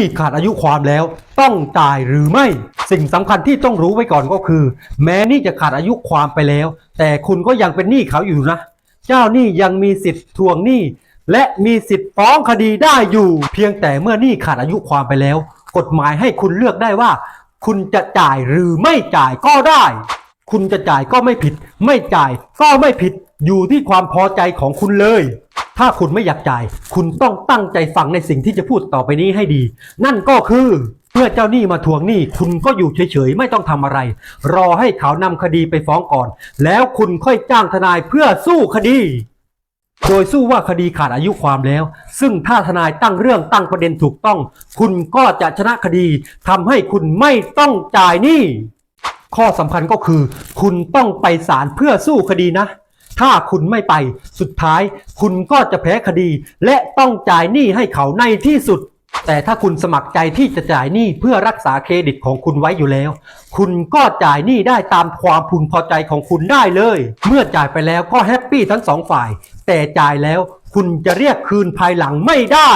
นี้ขาดอายุความแล้วต้องจ่ายหรือไม่ สิ่งสำคัญที่ต้องรู้ไว้ก่อนก็คือ แม้นี่จะขาดอายุความไปแล้ว แต่คุณก็ยังเป็นหนี้เขาอยู่นะ เจ้าหนี้ยังมีสิทธิ์ทวงหนี้และมีสิทธิ์ฟ้องคดีได้อยู่ เพียงแต่เมื่อหนี้ขาดอายุความไปแล้ว กฎหมายให้คุณเลือกได้ว่า คุณจะจ่ายหรือไม่จ่ายก็ได้ คุณจะจ่ายก็ไม่ผิด ไม่จ่ายก็ไม่ผิดอยู่ที่ความพอใจของคุณเลย ถ้าคุณไม่อยากจ่าย คุณต้องตั้งใจฟังในสิ่งที่จะพูดต่อไปนี้ให้ดี นั่นก็คือเมื่อเจ้าหนี้มาทวงหนี้คุณก็อยู่เฉยๆ ไม่ต้องทำอะไร รอให้เขานำคดีไปฟ้องก่อน แล้วคุณค่อยจ้างทนายเพื่อสู้คดี โดยสู้ว่าคดีขาดอายุความแล้ว ซึ่งถ้าทนายตั้งเรื่องตั้งประเด็นถูกต้อง คุณก็จะชนะคดีทำให้คุณไม่ต้องจ่ายหนี้ข้อสำคัญก็คือ คุณต้องไปศาลเพื่อสู้คดีนะ ถ้าคุณไม่ไป สุดท้ายคุณก็จะแพ้คดี และต้องจ่ายหนี้ให้เขาในที่สุด แต่ถ้าคุณสมัครใจที่จะจ่ายหนี้เพื่อรักษาเครดิตของคุณไว้อยู่แล้ว คุณก็จ่ายหนี้ได้ตามความพึงพอใจของคุณได้เลย เมื่อจ่ายไปแล้วก็แฮปปี้ทั้งสองฝ่าย แต่จ่ายแล้วคุณจะเรียกคืนภายหลังไม่ได้